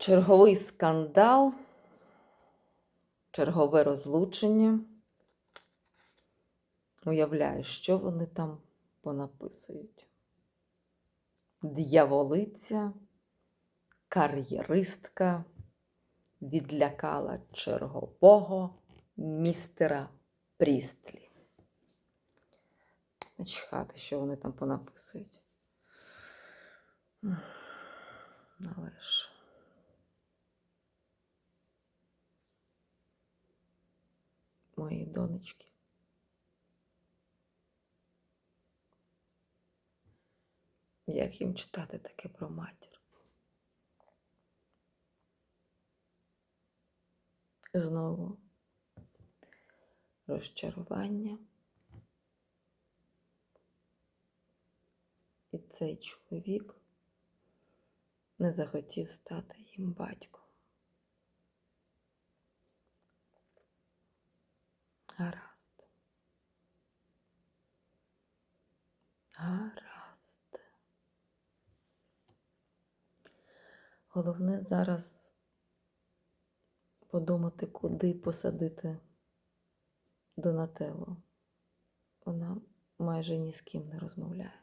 Черговий скандал, чергове розлучення. Уявляю, що вони там понаписують. Д'яволиця, кар'єристка відлякала чергового містера Прістлі. Начхати, що вони там понаписують. Але ж. Мої донечки. Як їм читати таке про матір? Знову розчарування. І цей чоловік не захотів стати їм батьком. Гаразд. Гаразд. Головне зараз подумати, куди посадити Донателло. Вона майже ні з ким не розмовляє.